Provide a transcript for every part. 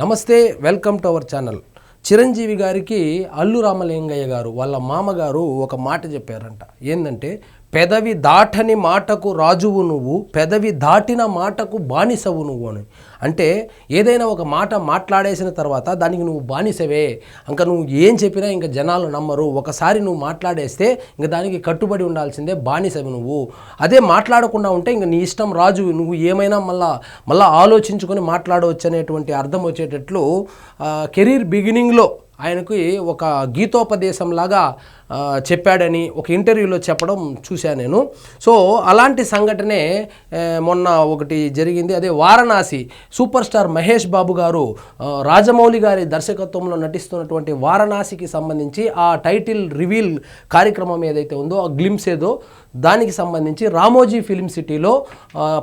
నమస్తే welcome to our channel. Chiranjeevi గారికి అల్లు రామలింగయ్య గారు వాళ్ళ మామగారు ఒక మాట చెప్పారంట. ఏంటంటే పెదవి దాటని మాటకు రాజువు నువ్వు పెదవి దాటిన మాటకు బానిసవు నువ్వు అని. అంటే ఏదైనా ఒక మాట మాట్లాడేసిన తర్వాత దానికి నువ్వు బానిసవే. ఇంకా నువ్వు ఏం చెప్పినా ఇంకా జనాలు నమ్మరు. ఒకసారి నువ్వు మాట్లాడేస్తే ఇంకా దానికి కట్టుబడి ఉండాల్సిందే బానిసవి నువ్వు. అదే మాట్లాడకుండా ఉంటే ఇంక నీ ఇష్టం రాజు. నువ్వు ఏమైనా మళ్ళా మళ్ళీ ఆలోచించుకొని మాట్లాడవచ్చు అనేటువంటి అర్థం వచ్చేటట్లు కెరీర్ బిగినింగ్లో ఆయనకి ఒక గీతోపదేశంలాగా చెప్పాడని ఒక ఇంటర్వ్యూలో చెప్పడం చూశాను నేను. సో అలాంటి సంఘటనే మొన్న ఒకటి జరిగింది. అదే వారణాసి సూపర్ స్టార్ మహేష్ బాబు గారు రాజమౌళి గారి దర్శకత్వంలో నటిస్తున్నటువంటి వారణాసికి సంబంధించి ఆ టైటిల్ రివీల్ కార్యక్రమం ఏదైతే ఉందో ఆ గ్లిమ్స్ ఏదో దానికి సంబంధించి రామోజీ ఫిలిం సిటీలో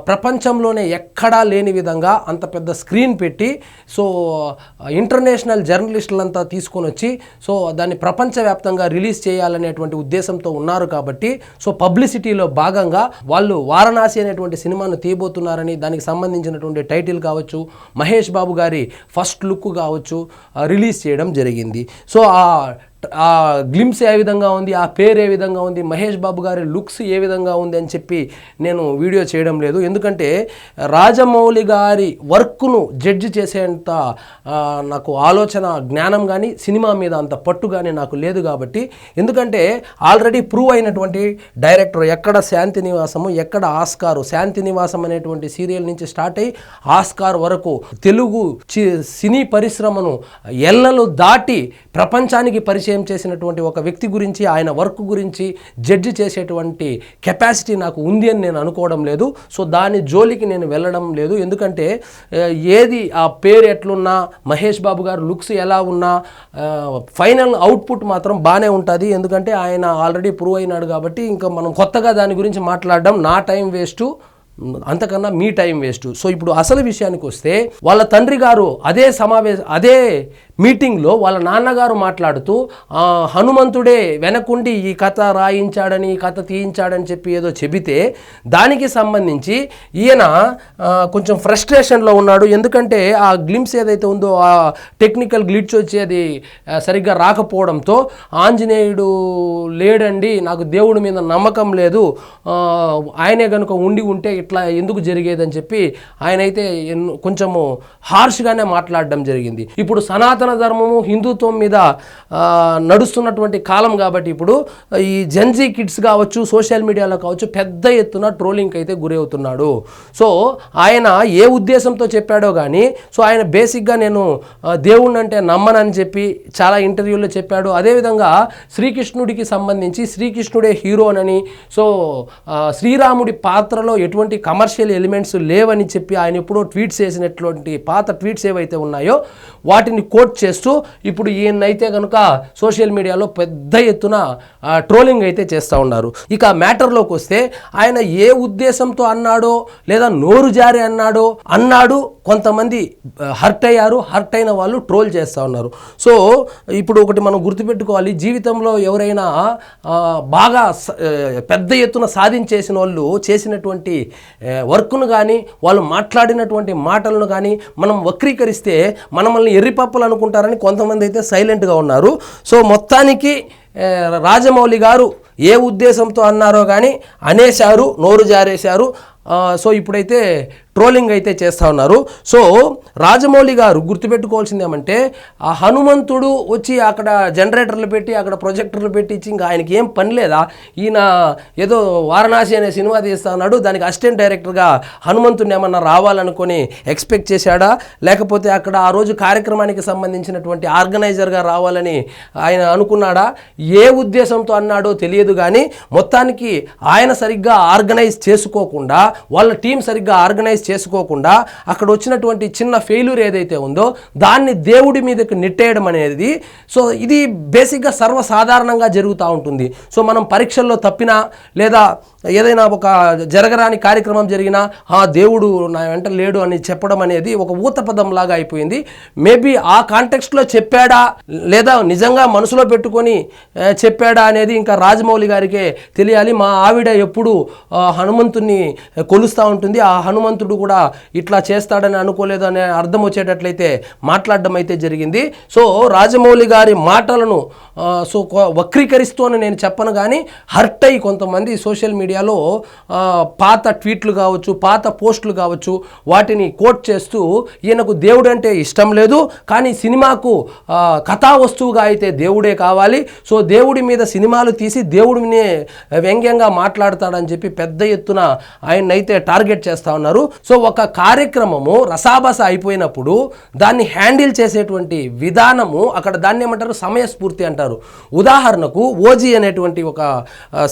ప్రపంచంలోనే ఎక్కడా లేని విధంగా అంత పెద్ద స్క్రీన్ పెట్టి సో ఇంటర్నేషనల్ జర్నలిస్టులంతా తీసుకొని వచ్చి సో దాన్ని ప్రపంచవ్యాప్తంగా రిలీజ్ చేయాలనేటువంటి ఉద్దేశంతో ఉన్నారు కాబట్టి సో పబ్లిసిటీలో భాగంగా వాళ్ళు వారణాసి అనేటువంటి సినిమాను తీయబోతున్నారని దానికి సంబంధించినటువంటి టైటిల్ కావచ్చు మహేష్ బాబు గారి ఫస్ట్ లుక్ కావచ్చు రిలీజ్ చేయడం జరిగింది. సో ఆ ఆ గ్లిమ్స్ ఏ విధంగా ఉంది ఆ పేరు ఏ విధంగా ఉంది మహేష్ బాబు గారి లుక్స్ ఏ విధంగా ఉంది అని చెప్పి నేను వీడియో చేయడం లేదు. ఎందుకంటే రాజమౌళి గారి వర్క్ను జడ్జి చేసేంత నాకు ఆలోచన జ్ఞానం కానీ సినిమా మీద అంత పట్టు కానీ నాకు లేదు కాబట్టి ఎందుకంటే ఆల్రెడీ ప్రూవ్ అయినటువంటి డైరెక్టర్ ఎక్కడ శాంతి నివాసము ఎక్కడ ఆస్కారు శాంతి నివాసం అనేటువంటి సీరియల్ నుంచి స్టార్ట్ అయ్యి ఆస్కార్ వరకు తెలుగు చి- సినీ పరిశ్రమను ఎల్లలు దాటి ప్రపంచానికి పరిచయం చేసినటువంటి ఒక వ్యక్తి గురించి ఆయన వర్క్ గురించి జడ్జి చేసేటువంటి కెపాసిటీ నాకు ఉంది అని నేను అనుకోవడం లేదు. సో దాని జోలికి నేను వెళ్ళడం లేదు. ఎందుకంటే ఏది ఆ పేరు ఎట్లున్నా మహేష్ బాబు గారు లుక్స్ ఎలా ఉన్నా ఫైనల్ అవుట్పుట్ మాత్రం బాగానే ఉంటుంది. ఎందుకంటే ఆయన ఆల్రెడీ ప్రూవ్ అయినాడు కాబట్టి ఇంకా మనం కొత్తగా దాని గురించి మాట్లాడడం నా టైం వేస్ట్ అంతకన్నా మీ టైం వేస్ట్. సో ఇప్పుడు అసలు విషయానికి వస్తే వాళ్ళ తండ్రి గారు అదే సమావేశ అదే మీటింగ్లో వాళ్ళ నాన్నగారు మాట్లాడుతూ హనుమంతుడే వెనకుండి ఈ కథ రాయించాడని ఈ కథ తీయించాడని చెప్పి ఏదో చెబితే దానికి సంబంధించి ఈయన కొంచెం ఫ్రస్ట్రేషన్లో ఉన్నాడు. ఎందుకంటే ఆ గ్లిమ్స్ ఏదైతే ఉందో ఆ టెక్నికల్ గ్లిట్స్ వచ్చి అది సరిగ్గా రాకపోవడంతో ఆంజనేయుడు లేడండి నాకు దేవుడి మీద నమ్మకం లేదు. ఆయనే కనుక ఉండి ఉంటే ఇట్లా ఎందుకు జరిగేదని చెప్పి ఆయన అయితే కొంచెము హార్ష్గానే మాట్లాడడం జరిగింది. ఇప్పుడు సనాతన ధర్మము హిందుత్వం మీద నడుస్తున్నటువంటి కాలం కాబట్టి ఇప్పుడు ఈ జెన్జీ కిడ్స్ కావచ్చు సోషల్ మీడియాలో కావచ్చు పెద్ద ఎత్తున ట్రోలింగ్కి అయితే గురి అవుతున్నాడు. సో ఆయన ఏ ఉద్దేశంతో చెప్పాడో కానీ సో ఆయన బేసిక్గా నేను దేవుణ్ణి అంటే నమ్మనని చెప్పి చాలా ఇంటర్వ్యూలో చెప్పాడు. అదేవిధంగా శ్రీకృష్ణుడికి సంబంధించి శ్రీకృష్ణుడే హీరోనని సో శ్రీరాముడి పాత్రలో ఎటువంటి కమర్షియల్ ఎలిమెంట్స్ లేవని చెప్పి ఆయన ఎప్పుడో ట్వీట్స్ చేసినటువంటి పాత ట్వీట్స్ ఏవైతే ఉన్నాయో వాటిని కోట్ చేస్తూ ఇప్పుడు ఈయనైతే కనుక సోషల్ మీడియాలో పెద్ద ఎత్తున ట్రోలింగ్ అయితే చేస్తూ ఉన్నారు. ఇక మ్యాటర్లోకి వస్తే ఆయన ఏ ఉద్దేశంతో అన్నాడో లేదా నోరు జారి అన్నాడో అన్నాడు కొంతమంది హర్ట్ అయ్యారు హర్ట్ అయిన వాళ్ళు ట్రోల్ చేస్తూ ఉన్నారు. సో ఇప్పుడు ఒకటి మనం గుర్తుపెట్టుకోవాలి. జీవితంలో ఎవరైనా బాగా పెద్ద ఎత్తున సాధించేసిన వాళ్ళు చేసినటువంటి వర్క్ను కానీ వాళ్ళు మాట్లాడినటువంటి మాటలను కానీ మనం వక్రీకరిస్తే మనల్ని ఎర్రిపప్పులు అనుకుంటారని కొంతమంది అయితే సైలెంట్గా ఉన్నారు. సో మొత్తానికి రాజమౌళి గారు ఏ ఉద్దేశంతో అన్నారో కానీ అనేశారు నోరు జారేశారు. సో ఇప్పుడైతే ట్రోలింగ్ అయితే చేస్తూ ఉన్నారు. సో రాజమౌళి గారు గుర్తుపెట్టుకోవాల్సింది ఏమంటే ఆ హనుమంతుడు వచ్చి అక్కడ జనరేటర్లు పెట్టి అక్కడ ప్రొజెక్టర్లు పెట్టి ఇచ్చి ఇంకా ఆయనకి ఏం పని లేదా? ఈయన ఏదో వారణాసి అనే సినిమా తీస్తా ఉన్నాడు. దానికి అసిస్టెంట్ డైరెక్టర్గా హనుమంతుని ఏమన్నా రావాలనుకొని ఎక్స్పెక్ట్ చేశాడా? లేకపోతే అక్కడ ఆ రోజు కార్యక్రమానికి సంబంధించినటువంటి ఆర్గనైజర్గా రావాలని ఆయన అనుకున్నాడా? ఏ ఉద్దేశంతో అన్నాడో తెలియదు కానీ మొత్తానికి ఆయన సరిగ్గా ఆర్గనైజ్ చేసుకోకుండా వాళ్ళ టీం సరిగ్గా ఆర్గనైజ్ చేసుకోకుండా అక్కడ వచ్చినటువంటి చిన్న ఫెయిల్యూర్ ఏదైతే ఉందో దాన్ని దేవుడి మీదకి నెట్టేయడం అనేది సో ఇది బేసిక్గా సర్వసాధారణంగా జరుగుతూ ఉంటుంది. సో మనం పరీక్షల్లో తప్పినా లేదా ఏదైనా ఒక జరగరాని కార్యక్రమం జరిగినా ఆ దేవుడు నా వెంట లేడు అని చెప్పడం అనేది ఒక ఊతపదం లాగా అయిపోయింది. మేబీ ఆ కాంటెక్స్ట్లో చెప్పాడా? లేదా నిజంగా మనసులో పెట్టుకొని చెప్పాడా? అనేది ఇంకా రాజమౌళి గారికే తెలియాలి. మా ఆవిడ ఎప్పుడు హనుమంతుణ్ణి హనుమంతుని కొలుస్తూ ఉంటుంది. ఆ హనుమంతుడు కూడా ఇట్లా చేస్తాడని అనుకోలేదు అనే అర్థం వచ్చేటట్లయితే మాట్లాడడం అయితే జరిగింది. సో రాజమౌళి గారి మాటలను సో వక్రీకరిస్తూ అని నేను చెప్పను కానీ హర్ట్ అయ్యి కొంతమంది సోషల్ మీడియా మీడియాలో పాత ట్వీట్లు కావచ్చు పాత పోస్టులు కావచ్చు వాటిని కోట్ చేస్తూ ఈయనకు దేవుడు అంటే ఇష్టం లేదు. కానీ సినిమాకు కథా వస్తువుగా అయితే దేవుడే కావాలి. సో దేవుడి మీద సినిమాలు తీసి దేవుడిని వ్యంగ్యంగా మాట్లాడతాడని చెప్పి పెద్ద ఎత్తున ఆయన అయితే టార్గెట్ చేస్తా ఉన్నారు. సో ఒక కార్యక్రమము రసాబస అయిపోయినప్పుడు దాన్ని హ్యాండిల్ చేసేటువంటి విధానము అక్కడ దాన్ని ఏమంటారు సమయస్ఫూర్తి అంటారు. ఉదాహరణకు ఓజీ అనేటువంటి ఒక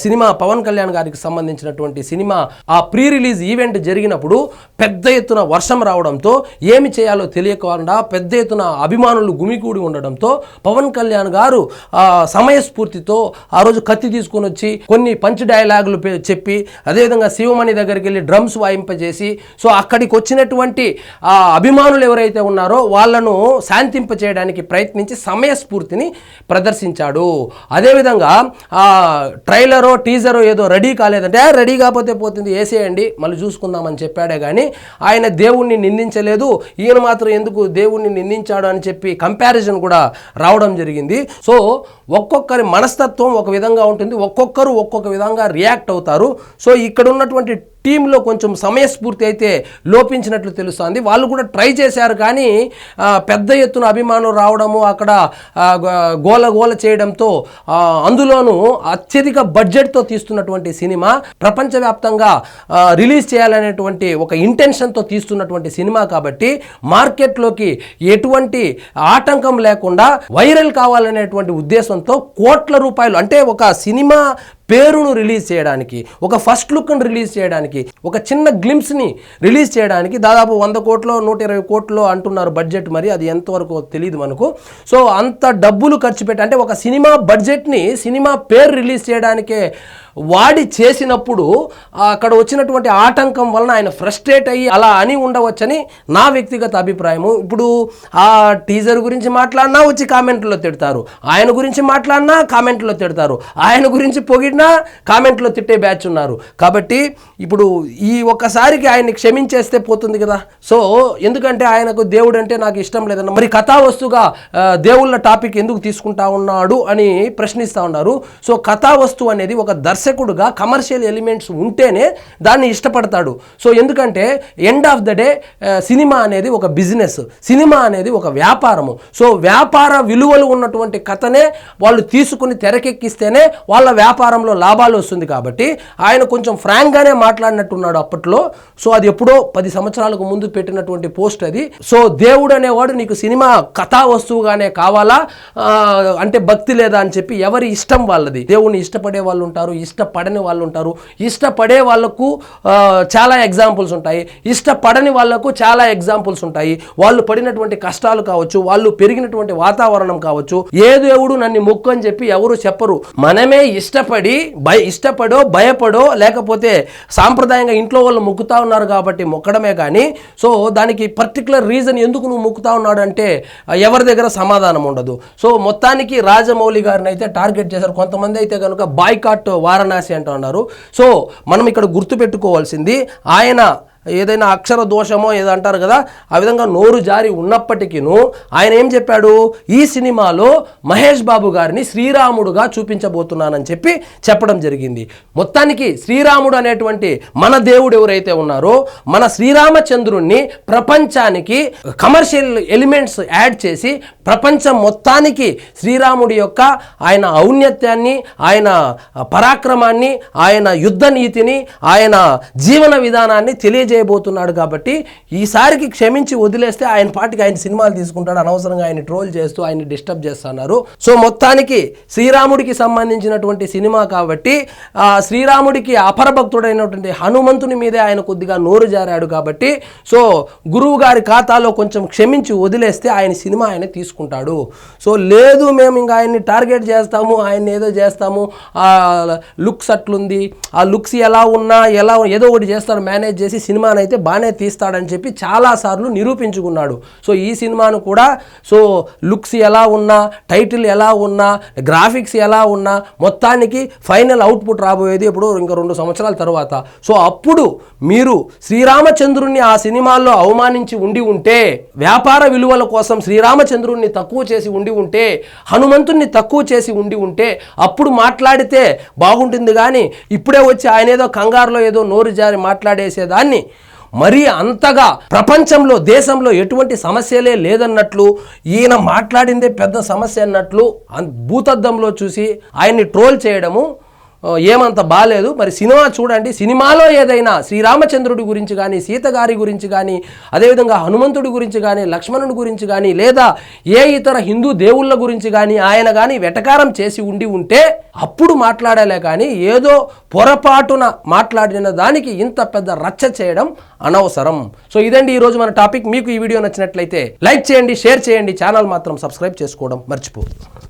సినిమా పవన్ కళ్యాణ్ గారికి సంబంధించినటువంటి సినిమా ఆ ప్రీ రిలీజ్ ఈవెంట్ జరిగినప్పుడు పెద్ద ఎత్తున వర్షం రావడంతో ఏమి చేయాలో తెలియకుండా పెద్ద ఎత్తున అభిమానులు గుమికూడి ఉండడంతో పవన్ కళ్యాణ్ గారు ఆ సమయస్ఫూర్తితో ఆ రోజు కత్తి తీసుకొని వచ్చి కొన్ని పంచ్ డైలాగులు చెప్పి అదేవిధంగా శివమణి దగ్గరికి వెళ్ళి డ్రమ్స్ వాయింపజేసి సో అక్కడికి వచ్చినటువంటి ఆ అభిమానులు ఎవరైతే ఉన్నారో వాళ్ళను శాంతింప చేయడానికి ప్రయత్నించి సమయస్ఫూర్తిని ప్రదర్శించాడు. అదేవిధంగా ఆ ట్రైలరో టీజరో ఏదో రెడీ కాలేదు లేదంటే రెడీ కాకపోతే పోతుంది వేసేయండి మళ్ళీ చూసుకుందామని చెప్పాడే కానీ ఆయన దేవుణ్ణి నిందించలేదు ఈయన మాత్రం ఎందుకు దేవుణ్ణి నిందించాడు అని చెప్పి కంపారిజన్ కూడా రావడం జరిగింది. సో ఒక్కొక్కరి మనస్తత్వం ఒక విధంగా ఉంటుంది ఒక్కొక్కరు ఒక్కొక్క విధంగా రియాక్ట్ అవుతారు. సో ఇక్కడ ఉన్నటువంటి టీంలో కొంచెం సమయస్ఫూర్తి అయితే లోపించినట్లు తెలుస్తుంది. వాళ్ళు కూడా ట్రై చేశారు కానీ పెద్ద ఎత్తున అభిమానులు రావడము అక్కడ గోల గోల చేయడంతో అందులోనూ అత్యధిక బడ్జెట్తో తీస్తున్నటువంటి సినిమా ప్రపంచవ్యాప్తంగా రిలీజ్ చేయాలనేటువంటి ఒక ఇంటెన్షన్తో తీస్తున్నటువంటి సినిమా కాబట్టి మార్కెట్లోకి ఎటువంటి ఆటంకం లేకుండా వైరల్ కావాలనేటువంటి ఉద్దేశంతో కోట్ల రూపాయలు అంటే ఒక సినిమా పేరును రిలీజ్ చేయడానికి ఒక ఫస్ట్ లుక్ను రిలీజ్ చేయడానికి ఒక చిన్న గ్లిమ్స్ని రిలీజ్ చేయడానికి దాదాపు వంద కోట్లు నూట ఇరవై కోట్లు అంటున్నారు బడ్జెట్ మరి. అది ఎంతవరకు తెలియదు మనకు. సో అంత డబ్బులు ఖర్చు పెట్టి అంటే ఒక సినిమా బడ్జెట్ని సినిమా పేరు రిలీజ్ చేయడానికే వాడి చేసినప్పుడు అక్కడ వచ్చినటువంటి ఆటంకం వలన ఆయన ఫ్రస్ట్రేట్ అయ్యి అలా అని ఉండవచ్చని నా వ్యక్తిగత అభిప్రాయము. ఇప్పుడు ఆ టీజర్ గురించి మాట్లాడినా వచ్చి కామెంట్లో తిడతారు. ఆయన గురించి మాట్లాడినా కామెంట్లో తిడతారు. ఆయన గురించి పొగిడినా కామెంట్లో తిట్టే బ్యాచ్ ఉన్నారు. కాబట్టి ఇప్పుడు ఈ ఒక్కసారికి ఆయన్ని క్షమించేస్తే పోతుంది కదా. సో ఎందుకంటే ఆయనకు దేవుడు అంటే నాకు ఇష్టం లేదన్న మరి కథావస్తుగా దేవుళ్ళ టాపిక్ ఎందుకు తీసుకుంటా ఉన్నాడు అని ప్రశ్నిస్తూ ఉన్నారు. సో కథా వస్తువు అనేది ఒక దర్శకుడుగా కమర్షియల్ ఎలిమెంట్స్ ఉంటేనే దాన్ని ఇష్టపడతాడు. సో ఎందుకంటే end of the day cinema అనేది ఒక బిజినెస్ సినిమా అనేది ఒక వ్యాపారము. సో వ్యాపార విలువలు ఉన్నటువంటి కథనే వాళ్ళు తీసుకుని తెరకెక్కిస్తేనే వాళ్ళ వ్యాపారంలో లాభాలు వస్తుంది కాబట్టి ఆయన కొంచెం ఫ్రాంక్గానే మాట్లాడినట్టున్నాడు అప్పట్లో. సో అది ఎప్పుడో పది సంవత్సరాలకు ముందు పెట్టినటువంటి పోస్ట్ అది. సో దేవుడు అనేవాడు నీకు సినిమా కథా వస్తువుగానే కావాలా? అంటే భక్తి లేదా అని చెప్పి ఎవరి ఇష్టం వాళ్ళది? దేవుడిని ఇష్టపడే వాళ్ళు ఉంటారు ఇష్టపడని వాళ్ళు ఉంటారు. ఇష్టపడే వాళ్ళకు చాలా ఎగ్జాంపుల్స్ ఉంటాయి. ఇష్టపడని వాళ్ళకు చాలా ఎగ్జాంపుల్స్ ఉంటాయి. వాళ్ళు పడినటువంటి కష్టాలు కావచ్చు వాళ్ళు పెరిగినటువంటి వాతావరణం కావచ్చు ఏ దేవుడు నన్ను మొక్కు అని చెప్పి ఎవరు చెప్పరు. మనమే ఇష్టపడి భయ ఇష్టపడో భయపడో లేకపోతే సాంప్రదాయంగా ఇంట్లో వాళ్ళు మొక్కుతా ఉన్నారు కాబట్టి మొక్కడమే కానీ సో దానికి పర్టికులర్ రీజన్ ఎందుకు నువ్వు మొక్కుతా ఉన్నాడు అంటే ఎవరి దగ్గర సమాధానం ఉండదు. సో మొత్తానికి రాజమౌళి గారిని అయితే టార్గెట్ చేశారు. కొంతమంది అయితే కనుక బాయ్కాట్ వారణాసి అంటూ అన్నారు. సో మనం ఇక్కడ గుర్తుపెట్టుకోవాల్సింది ఆయన ఏదైనా అక్షర దోషమో ఏదో అంటారు కదా ఆ విధంగా నోరు జారి ఉన్నప్పటికీను ఆయన ఏం చెప్పాడు? ఈ సినిమాలో మహేష్ బాబు గారిని శ్రీరాముడుగా చూపించబోతున్నానని చెప్పి చెప్పడం జరిగింది. మొత్తానికి శ్రీరాముడు అనేటువంటి మన దేవుడు ఎవరైతే ఉన్నారో మన శ్రీరామచంద్రుణ్ణి ప్రపంచానికి కమర్షియల్ ఎలిమెంట్స్ యాడ్ చేసి ప్రపంచం మొత్తానికి శ్రీరాముడి యొక్క ఆయన ఔన్నత్యాన్ని ఆయన పరాక్రమాన్ని ఆయన యుద్ధ నీతిని ఆయన జీవన విధానాన్ని తెలియజే చేయబోతున్నాడు కాబట్టి ఈసారికి క్షమించి వదిలేస్తే ఆయన పాటికి ఆయన సినిమాలు తీసుకుంటాడు అనవసరంగా ఆయన ట్రోల్ చేస్తూ ఆయన డిస్టర్బ్ చేస్తున్నారు. సో మొత్తానికి శ్రీరాముడికి సంబంధించినటువంటి సినిమా కాబట్టి శ్రీరాముడికి అపరభక్తుడైనటువంటి హనుమంతుని మీదే ఆయన కొద్దిగా నోరు జారాడు కాబట్టి సో గురువు గారి ఖాతాలో కొంచెం క్షమించి వదిలేస్తే ఆయన సినిమా ఆయన తీసుకుంటాడు. సో లేదు మేము ఇంకా ఆయన్ని టార్గెట్ చేస్తాము ఆయన్ని ఏదో చేస్తాము లుక్స్ అట్లుంది ఆ లుక్స్ ఎలా ఉన్నా ఎలా ఏదో ఒకటి చేస్తాడు మేనేజ్ చేసి సినిమా అయితే బాగానే తీస్తాడని చెప్పి చాలాసార్లు నిరూపించుకున్నాడు. సో ఈ సినిమాను కూడా సో లుక్స్ ఎలా ఉన్నా టైటిల్ ఎలా ఉన్నా గ్రాఫిక్స్ ఎలా ఉన్నా మొత్తానికి ఫైనల్ అవుట్పుట్ రాబోయేది ఇప్పుడు ఇంకా రెండు సంవత్సరాల తర్వాత. సో అప్పుడు మీరు శ్రీరామచంద్రుణ్ణి ఆ సినిమాల్లో అవమానించి ఉండి ఉంటే వ్యాపార విలువల కోసం శ్రీరామచంద్రుణ్ణి తక్కువ చేసి ఉండి ఉంటే హనుమంతుణ్ణి తక్కువ చేసి ఉండి ఉంటే అప్పుడు మాట్లాడితే బాగుంటుంది కానీ ఇప్పుడే వచ్చి ఆయన ఏదో కంగారులో ఏదో నోరు జారి మాట్లాడేసేదాన్ని మరీ అంతగా ప్రపంచంలో దేశంలో ఎటువంటి సమస్యలే లేదన్నట్లు ఈయన మాట్లాడిందే పెద్ద సమస్య అన్నట్లు భూతద్దంలో చూసి ఆయన్ని ట్రోల్ చేయడము ఏమంత బాలేదు. మరి సినిమా చూడండి. సినిమాలో ఏదైనా శ్రీరామచంద్రుడి గురించి కానీ సీత గారి గురించి కానీ అదేవిధంగా హనుమంతుడి గురించి కానీ లక్ష్మణుడి గురించి కానీ లేదా ఏ ఇతర హిందూ దేవుళ్ళ గురించి కానీ ఆయన కానీ వెటకారం చేసి ఉండి ఉంటే అప్పుడు మాట్లాడాలే కానీ ఏదో పొరపాటున మాట్లాడిన దానికి ఇంత పెద్ద రచ్చ చేయడం అనవసరం. సో ఇదండి ఈరోజు మన టాపిక్. మీకు ఈ వీడియో నచ్చినట్లయితే లైక్ చేయండి షేర్ చేయండి. ఛానల్ మాత్రం సబ్స్క్రైబ్ చేసుకోవడం మర్చిపోదు